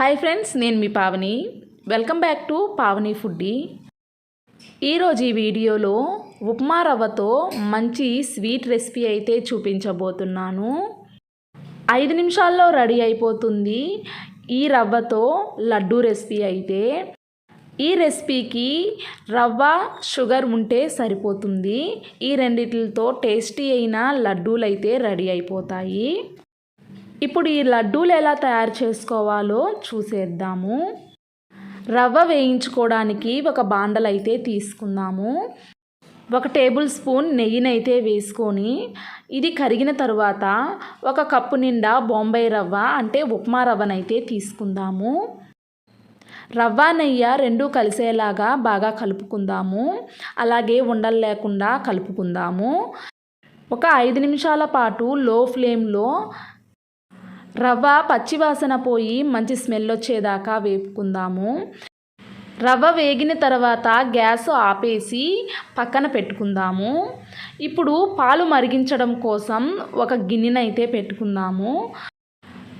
Hi friends నేను మీ Pavani. Welcome back to Pavani foodie. ఈరోజు ఈ వీడియోలో ఉప్మా రవ్వతో మంచి స్వీట్ రెసిపీ అయితే చూపించబోతున్నాను. ఐదు నిమిషాల్లో రెడీ అయిపోతుంది ఈ రవ్వతో లడ్డు రెసిపీ అయితే. ఈ రెసిపీకి రవ్వ షుగర్ ఉంటే సరిపోతుంది. ఈ రెండిటితో టేస్టీ అయిన లడ్డూలు అయితే రెడీ అయిపోతాయి. ఇప్పుడు ఈ లడ్డూలు ఎలా తయారు చేసుకోవాలో చూసేద్దాము. రవ్వ వేయించుకోవడానికి ఒక బాండలైతే అయితే తీసుకుందాము. ఒక టేబుల్ స్పూన్ నెయ్యినైతే వేసుకొని ఇది కరిగిన తరువాత ఒక కప్పు నిండా బొంబాయి రవ్వ అంటే ఉప్మా రవ్వనైతే తీసుకుందాము. రవ్వ నెయ్యి రెండు కలిసేలాగా బాగా కలుపుకుందాము. అలాగే ఉండలు లేకుండా కలుపుకుందాము. ఒక ఐదు నిమిషాల పాటు లో ఫ్లేమ్లో రవ్వ పచ్చివాసన పోయి మంచి స్మెల్ వచ్చేదాకా వేపుకుందాము. రవ్వ వేగిన తర్వాత గ్యాస్ ఆపేసి పక్కన పెట్టుకుందాము. ఇప్పుడు పాలు మరిగించడం కోసం ఒక గిన్నెనైతే పెట్టుకుందాము.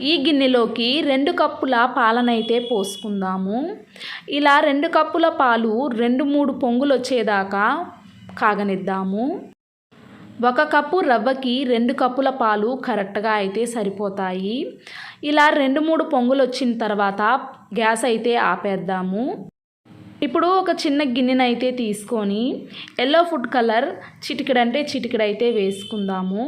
ఈ గిన్నెలోకి రెండు కప్పుల పాలనైతే పోసుకుందాము. ఇలా రెండు కప్పుల పాలు రెండు మూడు పొంగులు వచ్చేదాకా కాగనిద్దాము. ఒక కప్పు రవ్వకి రెండు కప్పుల పాలు కరెక్ట్గా అయితే సరిపోతాయి. ఇలా రెండు మూడు పొంగులు వచ్చిన తర్వాత గ్యాస్ అయితే ఆపేద్దాము. ఇప్పుడు ఒక చిన్న గిన్నెనైతే తీసుకొని ఎల్లో ఫుడ్ కలర్ చిటికిడంటే చిటికిడైతే వేసుకుందాము.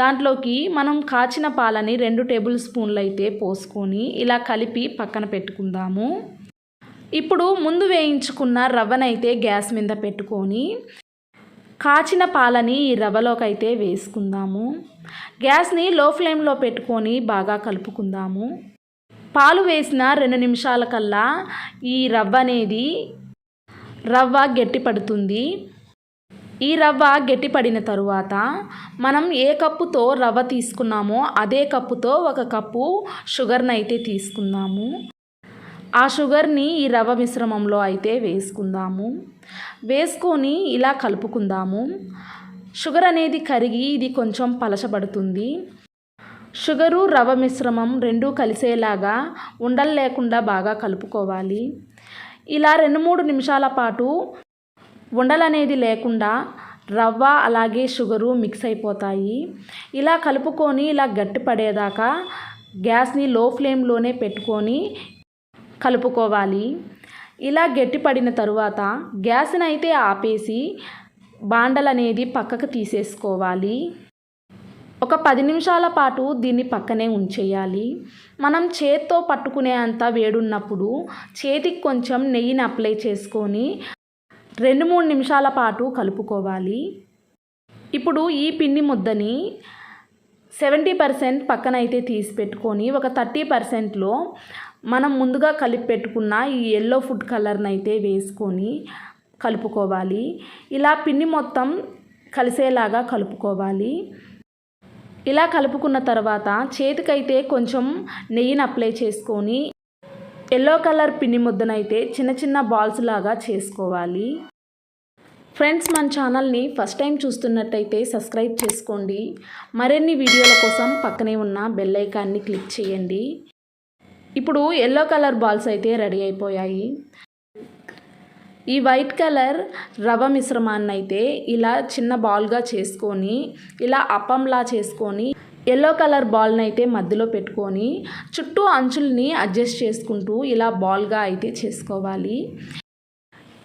దాంట్లోకి మనం కాచిన పాలని రెండు టేబుల్ స్పూన్లు అయితే పోసుకొని ఇలా కలిపి పక్కన పెట్టుకుందాము. ఇప్పుడు ముందు వేయించుకున్న రవ్వనైతే గ్యాస్ మీద పెట్టుకొని కాచిన పాలని ఈ రవ్వలోకైతే వేసుకుందాము. గ్యాస్ని లో ఫ్లేమ్లో పెట్టుకొని బాగా కలుపుకుందాము. పాలు వేసిన రెండు నిమిషాల కల్లా ఈ రవ్వ అనేది రవ్వ గట్టి పడుతుంది ఈ రవ్వ గట్టిపడిన తరువాత మనం ఏ కప్పుతో రవ్వ తీసుకున్నామో అదే కప్పుతో ఒక కప్పు షుగర్ని అయితే తీసుకుందాము. ఆ షుగర్ని ఈ రవ్వ మిశ్రమంలో అయితే వేసుకుందాము. వేసుకొని ఇలా కలుపుకుందాము. షుగర్ అనేది కరిగి ఇది కొంచెం పలచబడుతుంది. షుగరు రవ్వ మిశ్రమం రెండు కలిసేలాగా ఉండలు లేకుండా బాగా కలుపుకోవాలి. ఇలా రెండు మూడు నిమిషాల పాటు ఉండలనేది లేకుండా రవ్వ అలాగే షుగరు మిక్స్ అయిపోతాయి. ఇలా కలుపుకొని ఇలా గట్టి పడేదాకా గ్యాస్ని లో ఫ్లేమ్లోనే పెట్టుకొని కలుపుకోవాలి. ఇలా గట్టిపడిన తరువాత గ్యాస్ని అయితే ఆపేసి బాండలు అనేది పక్కకు తీసేసుకోవాలి. ఒక పది నిమిషాల పాటు దీన్ని పక్కనే ఉంచేయాలి. మనం చేత్తో పట్టుకునే అంత వేడున్నప్పుడు చేతికి కొంచెం నెయ్యిని అప్లై చేసుకొని రెండు మూడు నిమిషాల పాటు కలుపుకోవాలి. ఇప్పుడు ఈ పిండి ముద్దని సెవెంటీ పర్సెంట్ పక్కన అయితే తీసి పెట్టుకొని ఒక థర్టీ పర్సెంట్లో మనం ముందుగా కలిపి పెట్టుకున్న ఈ ఎల్లో ఫుడ్ కలర్ని అయితే వేసుకొని కలుపుకోవాలి. ఇలా పిండి మొత్తం కలిసేలాగా కలుపుకోవాలి. ఇలా కలుపుకున్న తర్వాత చేతికైతే కొంచెం నెయ్యిని అప్లై చేసుకొని ఎల్లో కలర్ పిండి ముద్దనైతే చిన్న చిన్న బాల్స్ లాగా చేసుకోవాలి. ఫ్రెండ్స్ మన ఛానల్ని ఫస్ట్ టైం చూస్తున్నట్టయితే సబ్స్క్రైబ్ చేసుకోండి. మరిన్ని వీడియోల కోసం పక్కనే ఉన్న బెల్ ఐకాన్ని క్లిక్ చేయండి. ఇప్పుడు ఎల్లో కలర్ బాల్స్ అయితే రెడీ అయిపోయాయి. ఈ వైట్ కలర్ రవ మిశ్రమాన్ని అయితే ఇలా చిన్న బాల్గా చేసుకొని ఇలా అప్పంలా చేసుకొని ఎల్లో కలర్ బాల్ని అయితే మధ్యలో పెట్టుకొని చుట్టూ అంచుల్ని అడ్జస్ట్ చేసుకుంటూ ఇలా బాల్గా అయితే చేసుకోవాలి.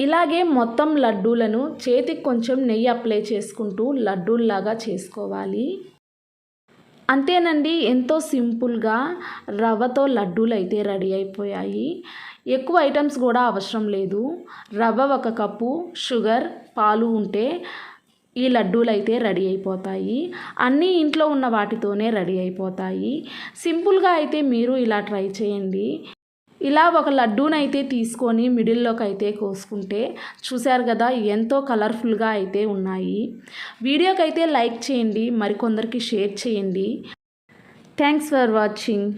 ఇలాగే మొత్తం లడ్డూలను చేతికి కొంచెం నెయ్యి అప్లై చేసుకుంటూ లడ్డూల్లాగా చేసుకోవాలి. అంతేనండి ఎంతో సింపుల్గా రవ్వతో లడ్డూలు అయితే రెడీ అయిపోయాయి. ఎక్కువ ఐటమ్స్ కూడా అవసరం లేదు. రవ్వ ఒక కప్పు షుగర్ పాలు ఉంటే ఈ లడ్డూలు అయితే రెడీ అయిపోతాయి. అన్నీ ఇంట్లో ఉన్న వాటితోనే రెడీ అయిపోతాయి. సింపుల్గా అయితే మీరు ఇలా ట్రై చేయండి. ఇలా ఒక లడ్డూనైతే తీసుకొని మిడిల్లోకి అయితే కోసుకుంటే చూశారు కదా ఎంతో కలర్ఫుల్గా అయితే ఉన్నాయి. వీడియోకి అయితే లైక్ చేయండి మరికొందరికి షేర్ చేయండి. Thanks for watching.